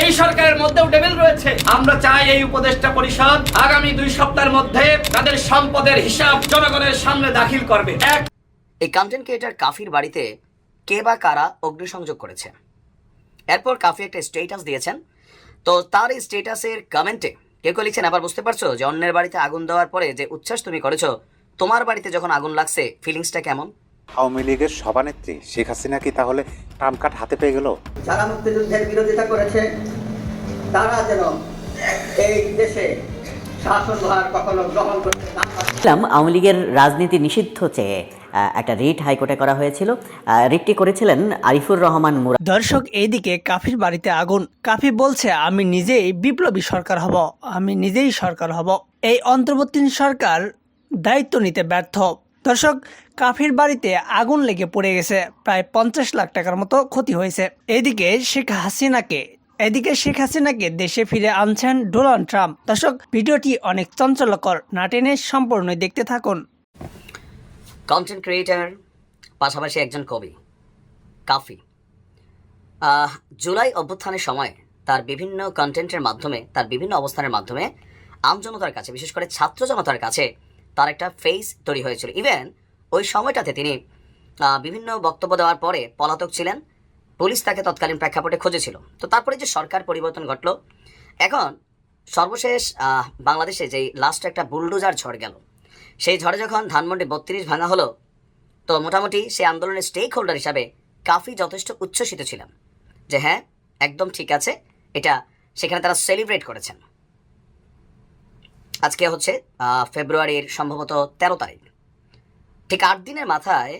এই সরকারের মধ্যেও ডেবিল রয়েছে। আমরা চাই এই উপদেষ্টা পরিষদ আগামী দুই সপ্তাহের মধ্যে তাদের সম্পদের হিসাব জনগণের সামনে দাখিল করবে। এক এই কন্টেন্ট ক্রিয়েটার কাফির বাড়িতে কে বা কারা অগ্নিসংযোগ করেছে? এরপর কাফি একটা স্টেটাস দিয়েছেন। তো তার এই স্টেটাসের কমেন্টে কেউ কেউ লিখছেন আবার বুঝতে পারছ যে অন্যের বাড়িতে আগুন দেওয়ার পরে যে উচ্ছ্বাস তুমি করেছ, তোমার বাড়িতে যখন আগুন লাগছে ফিলিংসটা কেমন? আওয়ামী লীগের সভানেত্রী শেখ হাসিনা কি তাহলে ট্রাম্প কার্ড হাতে পেয়ে গেল? যারা মুক্তিযুদ্ধের বিরোধিতা করেছে তারা যেন এই দেশে শাসনভার কখনো গ্রহণ করতে না আওয়ামী লীগের রাজনীতি নিষিদ্ধ চেয়ে একটা রিট হাইকোর্টে করা হয়েছিল। রিটটি করেছিলেন আরিফুর রহমান মুরা। দর্শক এইদিকে কাফির বাড়িতে আগুন। কাফি বলছে আমি নিজেই বিপ্লবী সরকার হব আমি নিজেই সরকার হব। এই অন্তর্বর্তী সরকার দায়িত্ব নিতে ব্যর্থ। দর্শক কাফির বাড়িতে আগুন লেগে পড়ে গেছে। প্রায় পঞ্চাশ লাখ টাকার মতো ক্ষতি হয়েছে। এদিকে শেখ হাসিনাকে, এদিকে শেখ হাসিনাকে দেশে ফিরে আনছেন ডোনাল্ড ট্রাম্প। দর্শক, ভিডিওটি অনেক চঞ্চলকর। না টেনে সম্পূর্ণ দেখতে থাকুন। কন্টেন্ট ক্রিয়েটার পাশাপাশি একজন কবি, কাফি। জুলাই অভ্যুত্থানের সময় তার বিভিন্ন কন্টেন্টের মাধ্যমে, তার বিভিন্ন অবস্থানের মাধ্যমে আমজনতার কাছে, বিশেষ করে ছাত্র জনতার কাছে, তার একটা ফেস তৈরি হয়েছিল। ইভেন ওই সময়টাতে তিনি বিভিন্ন বক্তব্য দেওয়ার পরে পলাতক ছিলেন। পুলিশ তাকে তৎকালীন প্রেক্ষাপটে খুঁজেছিল। তো তারপরে যে সরকার পরিবর্তন ঘটলো, এখন সর্বশেষ বাংলাদেশে যেই লাস্ট একটা বুলডোজার ঝড় গেল, সেই ঝড়ে যখন ধানমন্ডি বত্রিশ ভাঙা হলো, তো মোটামুটি সেই আন্দোলনের স্টেক হোল্ডার হিসাবে কাফি যথেষ্ট উচ্ছ্বসিত ছিলাম। যে হ্যাঁ একদম ঠিক আছে, এটা সেখানে তারা সেলিব্রেট করেছেন। আজকে হচ্ছে ফেব্রুয়ারির সম্ভবত তেরো তারিখ। ঠিক আট দিনের মাথায়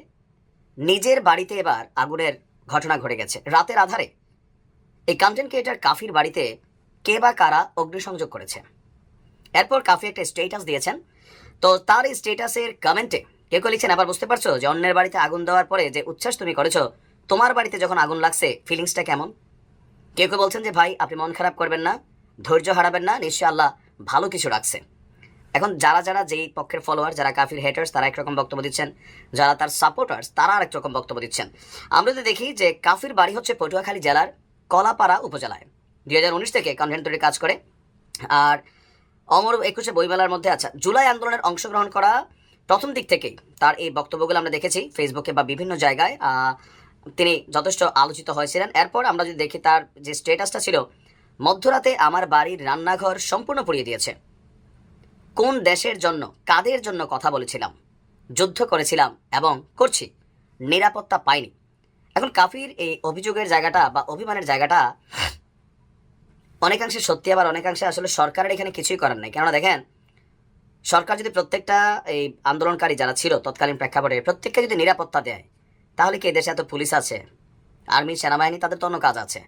নিজের বাড়িতে এবার আগুনের ঘটনা ঘটে গেছে, রাতের আধারে। এই কন্টেন্ট ক্রিয়েটার কাফির বাড়িতে কে বা কারা অগ্নিসংযোগ করেছে? এরপর কাফি একটা স্টেটাস দিয়েছেন। তো তার এই স্টেটাসের কমেন্টে কেউ কেউ লিখছেন আবার বুঝতে পারছ যে অন্যের বাড়িতে আগুন দেওয়ার পরে যে উচ্ছ্বাস তুমি করেছ, তোমার বাড়িতে যখন আগুন লাগছে ফিলিংসটা কেমন? কেউ কেউ বলছেন যে, ভাই, আপনি মন খারাপ করবেন না, ধৈর্য হারাবেন না নিশ্চয় আল্লাহ ভালো কিছু রাখছে এখন যারা যারা যেই পক্ষের ফলোয়ার যারা কাফির হেটার্স তারা একরকম বক্তব্য দিচ্ছেন। যারা তার সাপোর্টার্স তারা আরেক রকম বক্তব্য দিচ্ছেন। আমরা যদি দেখি যে কাফির বাড়ি হচ্ছে পটুয়াখালী জেলার কলাপাড়া উপজেলায়। দুই হাজার উনিশ থেকে কনভেন্ট তৈরির কাজ করে। আর অমর একুশে বইমেলার মধ্যে আচ্ছা জুলাই আন্দোলনের অংশগ্রহণ করা প্রথম দিক থেকেই তার এই বক্তব্যগুলো আমরা দেখেছি ফেসবুকে বা বিভিন্ন জায়গায়। তিনি যথেষ্ট আলোচিত হয়েছিলেন। এরপর আমরা যদি দেখি তার যে স্টেটাসটা ছিল, মধ্যরাতে আমার বাড়ির রান্নাঘর সম্পূর্ণ পুড়িয়ে দিয়েছে। কোন দেশের জন্য, কাদের জন্য কথা বলেছিলাম? যুদ্ধ করেছিলাম এবং করছি। নিরাপত্তা পাইনি। এখন কাফির এই অভিযোগের জায়গাটা বা অভিমানের জায়গাটা অনেকাংশে সত্যি, আবার অনেকাংশে আসলে সরকারের এখানে কিছুই করার নাই। কেননা দেখেন, সরকার যদি প্রত্যেকটা এই আন্দোলনকারী যারা ছিল তৎকালীন প্রেক্ষাপটে, প্রত্যেককে যদি নিরাপত্তা দেয়, তাহলে কি দেশে এত পুলিশ আছে? আর্মি, সেনাবাহিনী, তাদের তো অন্য কাজ আছে।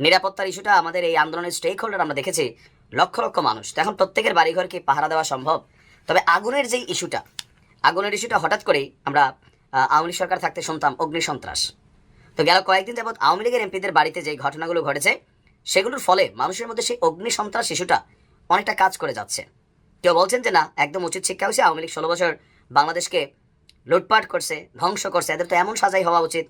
নিরাপত্তার ইস্যুটা আমাদের এই আন্দোলনের স্টেক হোল্ডার আমরা দেখেছি। লক্ষ লক্ষ মানুষ। এখন প্রত্যেকের বাড়িঘর কি পাহারা দেওয়া সম্ভব? তবে আগুনের যেই ইস্যুটা, আগুনের ইস্যুটা হঠাৎ করেই আমরা আওয়ামী লীগ সরকার থাকতে শুনতাম অগ্নিসন্ত্রাস তো গেল কয়েকদিন যাবৎ আওয়ামী লীগের এমপিদের বাড়িতে যে ঘটনাগুলো ঘটেছে, সেগুলোর ফলে মানুষের মধ্যে সেই অগ্নিসন্ত্রাস শিশুটা অনেকটা কাজ করে যাচ্ছে। কেউ বলছেন যে না, একদম উচিত শিক্ষা হয়েছে, আওয়ামী লীগ ষোলো বছর বাংলাদেশকে লুটপাট করছে, ধ্বংস করছে, এদের তো এমন সাজাই হওয়া উচিত।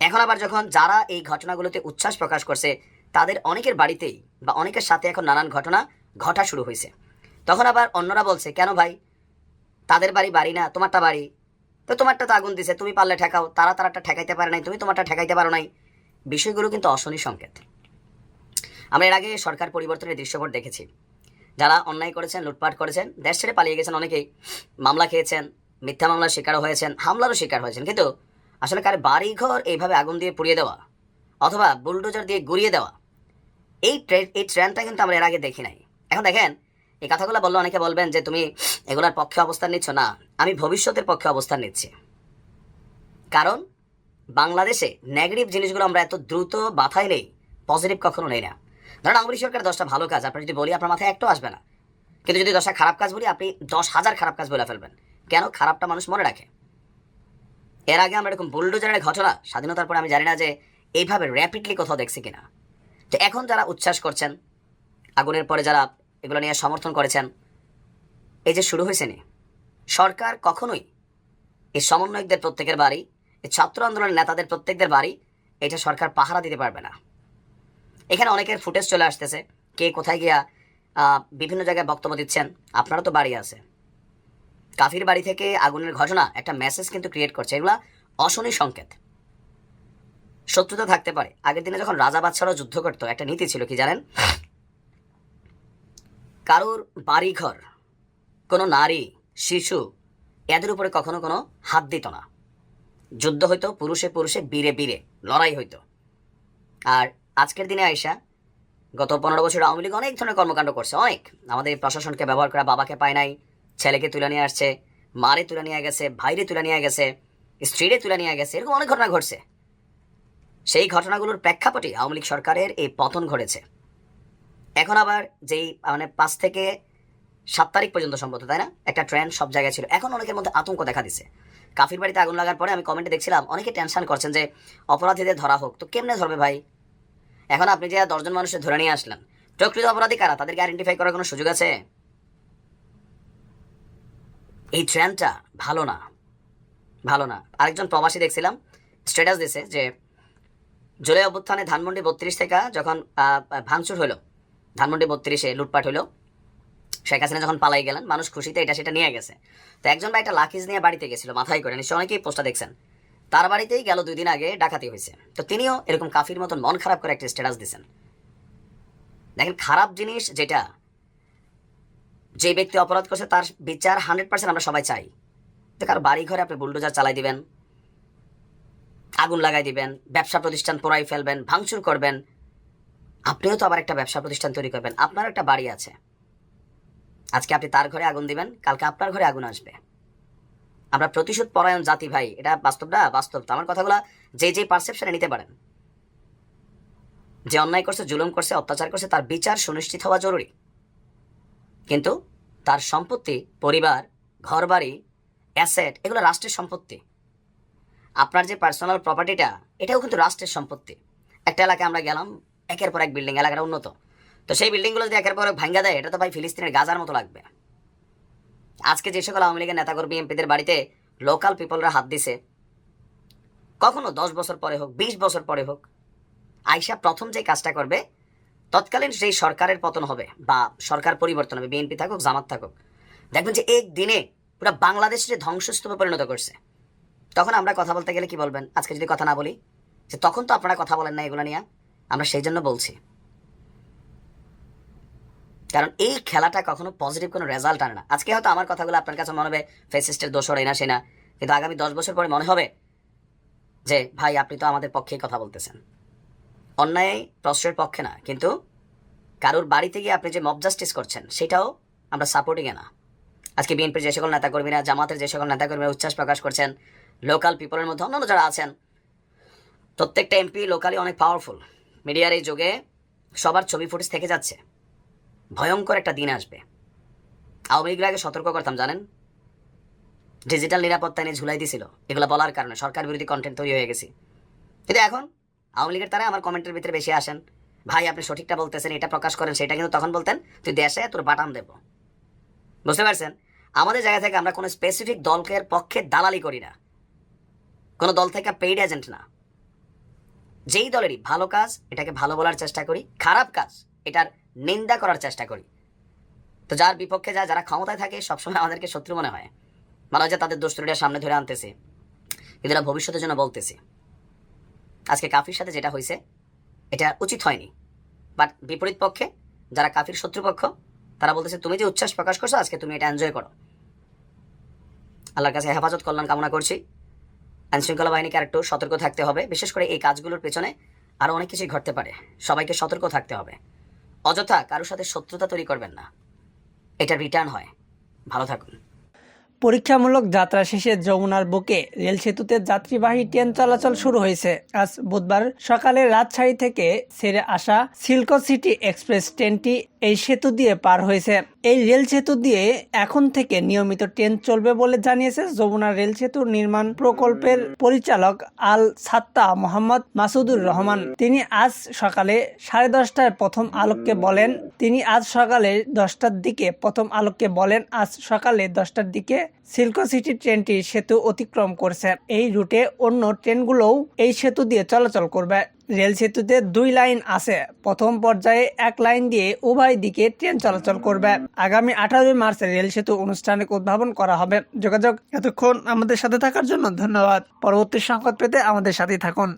এখন আবার যখন যারা এই ঘটনাগুলোতে উচ্ছ্বাস প্রকাশ করছে, তাদের অনেকের বাড়িতেই বা অনেকের সাথে এখন নানান ঘটনা ঘটা শুরু হয়েছে। তখন আবার অন্যরা বলছে, কেন ভাই? তাদের বাড়ি বাড়ি না, তোমারটা বাড়ি? তো তোমারটা তো আগুন দিছে, তুমি পারলে ঠেকাও তারা তারাটা ঠেকাইতে পারে নাই, তুমি তোমারটা ঠেকাইতে পারো নাই। বিষয়গুলো কিন্তু অশনি সংকেত। আমরা এর আগে সরকার পরিবর্তনের দৃশ্যপট দেখেছি। যারা অন্যায় করেছেন, লুটপাট করেছেন, দেশ ছেড়ে পালিয়ে গেছেন, অনেকেই মামলা খেয়েছেন, মিথ্যা মামলার শিকারও হয়েছেন, হামলারও শিকার হয়েছেন। কিন্তু আসলে কার বাড়িঘর এইভাবে আগুন দিয়ে পুড়িয়ে দেওয়া? অথবা বুলডোজার দিয়ে গুড়িয়ে দেওয়া? এই ট্রেন এই ট্রেনটা কিন্তু আমরা এর আগে দেখি নাই। এখন দেখেন, এই কথাগুলো বললে অনেকে বলবেন যে, তুমি এগুলার পক্ষে অবস্থান নিচ্ছ? না, আমি ভবিষ্যতের পক্ষে অবস্থান নিচ্ছি। কারণ, বাংলাদেশে নেগেটিভ জিনিসগুলো আমরা এত দ্রুত বাথায় নেই পজিটিভ কখনো নেই না। ধরেন, আওয়ামী সরকার দশটা ভালো কাজ, আপনার যদি বলি, আপনার মাথায় একটাও আসবে না। কিন্তু যদি দশটা খারাপ কাজ বলি, আপনি দশ হাজার খারাপ কাজ বলে ফেলবেন। কেন খারাপটা মানুষ মনে রাখে? এর আগে আমরা এরকম বুলডোজারের ঘটনা, স্বাধীনতার পরে আমি জানি না যে, এইভাবে র্যাপিডলি কোথাও দেখছি কিনা। তো এখন যারা উচ্ছ্বাস করছেন, আগুনের পরে যারা এগুলো নিয়ে সমর্থন করেছেন, এই যে শুরু হয়েছে নি, সরকার কখনোই এই সমন্বয়কদের প্রত্যেকের বাড়ি, এই ছাত্র আন্দোলনের নেতাদের প্রত্যেকদের বাড়ি, এটা সরকার পাহারা দিতে পারবে না। এখানে অনেকের ফুটেজ চলে আসতেছে, কে কোথায় গিয়া বিভিন্ন জায়গায় বক্তব্য দিচ্ছেন আপনারা তো বাড়ি আছে। কাফির বাড়ি থেকে আগুনের ঘটনা একটা মেসেজ কিন্তু ক্রিয়েট করছে, এগুলা অশনি সংকেত। শত্রুতা থাকতে পারে। আগের দিনে যখন রাজা বাদশারাও যুদ্ধ করতো, একটা নীতি ছিল কি জানেন? কারোর বাড়িঘর, কোনো নারী, শিশু, এদের উপরে কখনো কোনো হাত দিত না। যুদ্ধ হইতো, পুরুষে পুরুষে, বীরে বীরে, লড়াই হইতো। আর আজকের দিনে আয়সা গত পনেরো বছর আওয়ামী লীগ অনেক ধরনের কর্মকাণ্ড করছে, অনেক। আমাদের প্রশাসনকে ব্যবহার করা বাবাকে পায় নাই, ছেলেকে তুলে নিয়ে আসছে, মারে তুলে নিয়ে গেছে, ভাইরে তুলে নিয়ে গেছে, স্ত্রীরে তুলে নিয়ে গেছে, এরকম অনেক ঘটনা ঘটছে। সেই ঘটনাগুলোর প্রেক্ষাপটে আওয়ামী লীগ সরকারের এই পতন ঘটেছে। এখন আবার যেই মানে পাঁচ থেকে সাত তারিখ পর্যন্ত সম্ভবত, তাই না? একটা ট্রেন্ড সব জায়গায় ছিল। এখন অনেকের মধ্যে আতঙ্ক দেখা দিছে। কাফির বাড়িতে আগুন লাগার পরে আমি কমেন্টে দেখছিলাম, অনেকে টেনশন করছেন যে অপরাধীদের ধরা হোক, তো কেমনে ধরবে ভাই? এখন আপনি যে দশজন মানুষের ধরে নিয়ে আসলেন, প্রকৃত অপরাধী কারা? তাদেরকে আইডেন্টিফাই করার কোনো সুযোগ আছে? এই ট্রেনটা ভালো না ভালো না। আরেকজন প্রবাসী দেখছিলাম স্ট্যাটাস দিছে যে জুলাই অভ্যুত্থানে ধানমন্ডি বত্রিশ থেকে যখন ভাঙচুর হলো, ধানমন্ডি বত্রিশে লুটপাট হলো, শেখ হাসিনা যখন পালাই গেলেন, মানুষ খুশিতে এটা সেটা নিয়ে গেছে। তো একজন ভাই একটা লাকিজ নিয়ে বাড়িতে গেছিল, মাথায় করে নিশ্চয় অনেকেই পোস্টটা দেখছেন। তার বাড়িতেই গেল দুই দিন আগে ডাকাতি হয়েছে। তো তিনিও এরকম কাফির মতন মন খারাপ করে একটা স্ট্যাটাস দিয়েছেন দেখেন, খারাপ জিনিস যেটা, যে ব্যক্তি অপরাধ করছে তার বিচার হান্ড্রেড পার্সেন্ট আমরা সবাই চাই। তো কারও বাড়ি ঘরে আপনি বুলডোজার চালাই দিবেন আগুন লাগাই দিবেন, ব্যবসা প্রতিষ্ঠান পোড়াই ফেলবেন, ভাঙচুর করবেন। আপনিও তো আবার একটা ব্যবসা প্রতিষ্ঠান তৈরি করবেন। আপনার একটা বাড়ি আছে। আজকে আপনি তার ঘরে আগুন দিবেন, কালকে আপনার ঘরে আগুন আসবে। আমরা প্রতিশোধ পরায়ণ জাতি ভাই, এটা বাস্তব না? বাস্তব তো। আমার কথাগুলো যে যে পারসেপশনে নিতে পারেন। যে অন্যায় করছে, জুলুম করছে, অত্যাচার করছে, তার বিচার সুনিশ্চিত হওয়া জরুরি। কিন্তু তার সম্পত্তি, পরিবার, ঘরবাড়ি অ্যাসেট এগুলো রাষ্ট্রের সম্পত্তি। আপনার যে পার্সোনাল প্রপার্টিটা এটাও কিন্তু রাষ্ট্রের সম্পত্তি। একটা এলাকায় আমরা গেলাম, একের পর এক বিল্ডিং এলাকাটা উন্নত। তো সেই বিল্ডিংগুলো যদি একের পর এক ভাঙ্গা দেয়, এটা তো ভাই ফিলিস্তিনের গাজার মতো লাগবে। আজকে যে সকল আওয়ামী লীগের নেতাকর্মী, এমপিদের বাড়িতে লোকাল পিপলরা হাত দিছে, কখনো দশ বছর পরে হোক, বিশ বছর পরে হোক, আইসা প্রথম যে কাজটা করবে, তৎকালীন সেই সরকারের পতন হবে, বা সরকার পরিবর্তন হবে, বিএনপি থাকুক, জামাত থাকুক। দেখবেন যে এক দিনে পুরো বাংলাদেশের ধ্বংসস্তূপে পরিণত করছে। তখন আমরা কথা বলতে গেলে কি বলবেন? আজকে যদি কথা না বলি, যে তখন তো আপনারা কথা বলেন না এগুলো নিয়ে, আমরা সেই জন্য বলছি। কারণ এই খেলাটা কখনো পজিটিভ কোনো রেজাল্ট আনে না। আজকে হয়তো আমার কথাগুলো আপনার কাছে মনে হবে ফেসিস্টের দোষর এনা সেনা কিন্তু আগামী দশ বছর পরে মনে হবে যে, ভাই, আপনি তো আমাদের পক্ষেই কথা বলতেছেন। অন্যায় প্রশ্রয়ের পক্ষে না, কিন্তু কারোর বাড়িতে গিয়ে আপনি যে মব জাস্টিস করছেন, সেটাও আমরা সাপোর্টিংয়ে না। আজকে বিএনপির যে সকল নেতাকর্মীরা, জামাতের যে সকল নেতাকর্মীরা উচ্ছ্বাস প্রকাশ করছেন লোকাল পিপলের মধ্যে অন্যান্য যারা আছেন, প্রত্যেকটা এমপি লোকালি অনেক পাওয়ারফুল মিডিয়ার এই যুগে সবার ছবি ফুটেজ থেকে যাচ্ছে। ভয়ঙ্কর একটা দিন আসবে। আওয়ামী লীগের আগে সতর্ক করতাম, জানেন? ডিজিটাল নিরাপত্তা নিয়ে ঝুলাই দিছিল। এগুলো বলার কারণে সরকার বিরোধী কন্টেন্ট তৈরি হয়ে গেছি। কিন্তু এখন আওয়ামী লীগের তারা আমার কমেন্টের ভিতরে বেশি আসেন। ভাই, আপনি সঠিকটা বলতেছেন, এটা প্রকাশ করেন, সেটা কিন্তু তখন বলতেন, তুই দেশে তোর বাটাম দেব। বুঝতে পারছেন? আমাদের জায়গা থেকে আমরা কোনো স্পেসিফিক দলকের পক্ষে দালালি করি না। কোনো দল থেকে পেইড এজেন্ট না। যেই দলেরই ভালো কাজ, এটাকে ভালো বলার চেষ্টা করি, খারাপ কাজ, এটার নিন্দা করার চেষ্টা করি। তো যার বিপক্ষে যায়, যারা ক্ষমতায় থাকে, সবসময় আমাদেরকে শত্রু মনে হয়। মনে হয় যে তাদের দোষ ত্রুটিটা সামনে ধরে আনতেছে। কিন্তু এরা ভবিষ্যতের জন্য বলতেছে। আজকে কাফির সাথে যেটা হয়েছে, এটা উচিত হয়নি। বাট বিপরীত পক্ষে, যারা কাফির শত্রুপক্ষ তারা বলতেছে, তুমি যে উচ্ছ্বাস প্রকাশ করছ, আজকে তুমি এটা এনজয় করো। আল্লাহর কাছে হেফাজত, কল্যাণ কামনা করছি। আইনশৃঙ্খলা বাহিনীকে আরেকটু সতর্ক থাকতে হবে, বিশেষ করে এই কাজগুলোর পেছনে আরও অনেক কিছুই ঘটতে পারে। সবাইকে সতর্ক থাকতে হবে। অযথা কারোর সাথে শত্রুতা তৈরি করবেন না। এটা রিটার্ন হয়। ভালো থাকুন। পরীক্ষামূলক যাত্রা শেষে যমুনার বুকে রেল সেতুতে যাত্রীবাহী ট্রেন চলাচল শুরু হয়েছে। আজ বুধবার সকালে রাজশাহী থেকে ছেড়ে আসা সিল্কো সিটি এক্সপ্রেস ট্রেনটি এই সেতু দিয়ে পার হয়েছে। এই রেল সেতু দিয়ে এখন থেকে নিয়মিত ট্রেন চলবে বলে জানিয়েছে যমুনা রেল সেতু নির্মাণ প্রকল্পের পরিচালক আল সাত্তা মোহাম্মদ মাসুদুর রহমান। তিনি আজ সকালে সাড়ে দশটায় প্রথম আলোককে বলেন। তিনি আজ সকালে দশটার দিকে প্রথম আলোককে বলেন। আজ সকালে দশটার দিকে সিল্কো সিটি ট্রেনটি সেতু অতিক্রম করছে। এই রুটে অন্য ট্রেনগুলোও এই সেতু দিয়ে চলাচল করবে। রেল সেতুতে দুই লাইন আছে। প্রথম পর্যায়ে এক লাইন দিয়ে উভয় দিকে ট্রেন চলাচল করবে। আগামী আঠারোই মার্চ রেল সেতু আনুষ্ঠানিক উদ্ভাবন করা হবে। যোগাযোগ এতক্ষণ আমাদের সাথে থাকার জন্য ধন্যবাদ। পরবর্তী সংবাদ পেতে আমাদের সাথেই থাকুন।